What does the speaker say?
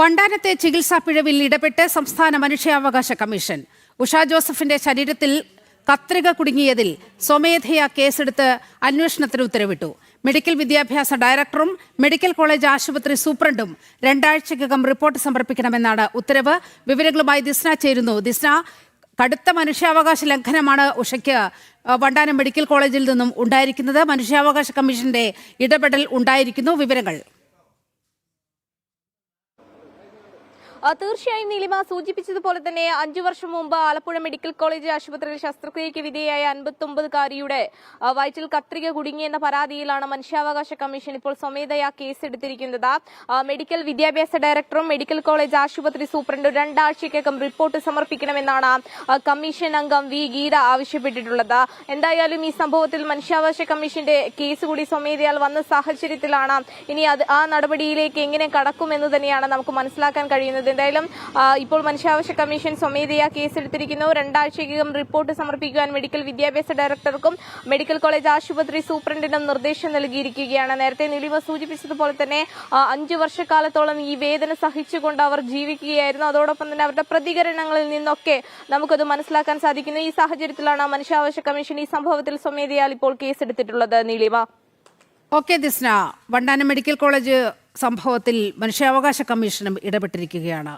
വണ്ടാനത്തെ ചികിത്സാ പിഴവിൽ ഇടപെട്ട് സംസ്ഥാന മനുഷ്യാവകാശ കമ്മീഷൻ. ഉഷ ജോസഫിന്റെ ശരീരത്തിൽ കത്രിക കുടുങ്ങിയതിൽ സ്വമേധയാ കേസെടുത്ത് അന്വേഷണത്തിന് ഉത്തരവിട്ടു. മെഡിക്കൽ വിദ്യാഭ്യാസ ഡയറക്ടറും മെഡിക്കൽ കോളേജ് ആശുപത്രി സൂപ്രണ്ടും രണ്ടാഴ്ചക്കകം റിപ്പോർട്ട് സമർപ്പിക്കണമെന്നാണ് ഉത്തരവ്. വിവരങ്ങളുമായി ദിസ്ന ചേരുന്നു. ദിസ്ന കടുത്ത മനുഷ്യാവകാശ ലംഘനമാണ് ഉഷയ്ക്ക് വണ്ടാനം മെഡിക്കൽ കോളേജിൽ നിന്നും ഉണ്ടായിരിക്കുന്നത്. മനുഷ്യാവകാശ കമ്മീഷന്റെ ഇടപെടൽ ഉണ്ടായിരിക്കുന്നു. വിവരങ്ങൾ. തീർച്ചയായും നീലിമ സൂചിപ്പിച്ചതുപോലെ തന്നെ അഞ്ചു വർഷം മുമ്പ് ആലപ്പുഴ മെഡിക്കൽ കോളേജ് ആശുപത്രിയിൽ ശസ്ത്രക്രിയയ്ക്ക് വിധേയായ അൻപത്തൊമ്പതുകാരിയുടെ വയറ്റിൽ കത്രിക കുടുങ്ങിയെന്ന പരാതിയിലാണ് മനുഷ്യാവകാശ കമ്മീഷൻ ഇപ്പോൾ സ്വമേധയാ കേസെടുത്തിരിക്കുന്നത്. മെഡിക്കൽ വിദ്യാഭ്യാസ ഡയറക്ടറും മെഡിക്കൽ കോളേജ് ആശുപത്രി സൂപ്രണ്ടും രണ്ടാഴ്ചയ്ക്കകം റിപ്പോർട്ട് സമർപ്പിക്കണമെന്നാണ് കമ്മീഷൻ അംഗം വി. ഗീത ആവശ്യപ്പെട്ടിട്ടുള്ളത്. എന്തായാലും ഈ സംഭവത്തിൽ മനുഷ്യാവകാശ കമ്മീഷന്റെ കേസ് കൂടി സ്വമേധയാൽ വന്ന സാഹചര്യത്തിലാണ് ഇനി അത് ആ നടപടിയിലേക്ക് എങ്ങനെ കടക്കുമെന്ന് തന്നെയാണ് നമുക്ക് മനസ്സിലാക്കാൻ കഴിയുന്നത്. എന്തായാലും ഇപ്പോൾ മനുഷ്യാവകാശ കമ്മീഷൻ സ്വമേധയാ കേസെടുത്തിരിക്കുന്നു. രണ്ടാഴ്ചയ്ക്കകം റിപ്പോർട്ട് സമർപ്പിക്കുവാൻ മെഡിക്കൽ വിദ്യാഭ്യാസ ഡയറക്ടർക്കും മെഡിക്കൽ കോളേജ് ആശുപത്രി സൂപ്രണ്ടിനും നിർദ്ദേശം നൽകിയിരിക്കുകയാണ്. നേരത്തെ നിലിവ സൂചിപ്പിച്ചതുപോലെ തന്നെ അഞ്ചു വർഷക്കാലത്തോളം ഈ വേദന സഹിച്ചുകൊണ്ട് അവർ ജീവിക്കുകയായിരുന്നു. അതോടൊപ്പം തന്നെ അവരുടെ പ്രതികരണങ്ങളിൽ നിന്നൊക്കെ നമുക്കത് മനസ്സിലാക്കാൻ സാധിക്കുന്നു. ഈ സാഹചര്യത്തിലാണ് മനുഷ്യാവകാശ കമ്മീഷൻ ഈ സംഭവത്തിൽ സ്വമേധയാൽ ഇപ്പോൾ കേസെടുത്തിട്ടുള്ളത്. Neelima. Okay Disna. Vandanam medical college സംഭവത്തിൽ മനുഷ്യാവകാശ കമ്മീഷനും ഇടപെട്ടിരിക്കുകയാണ്.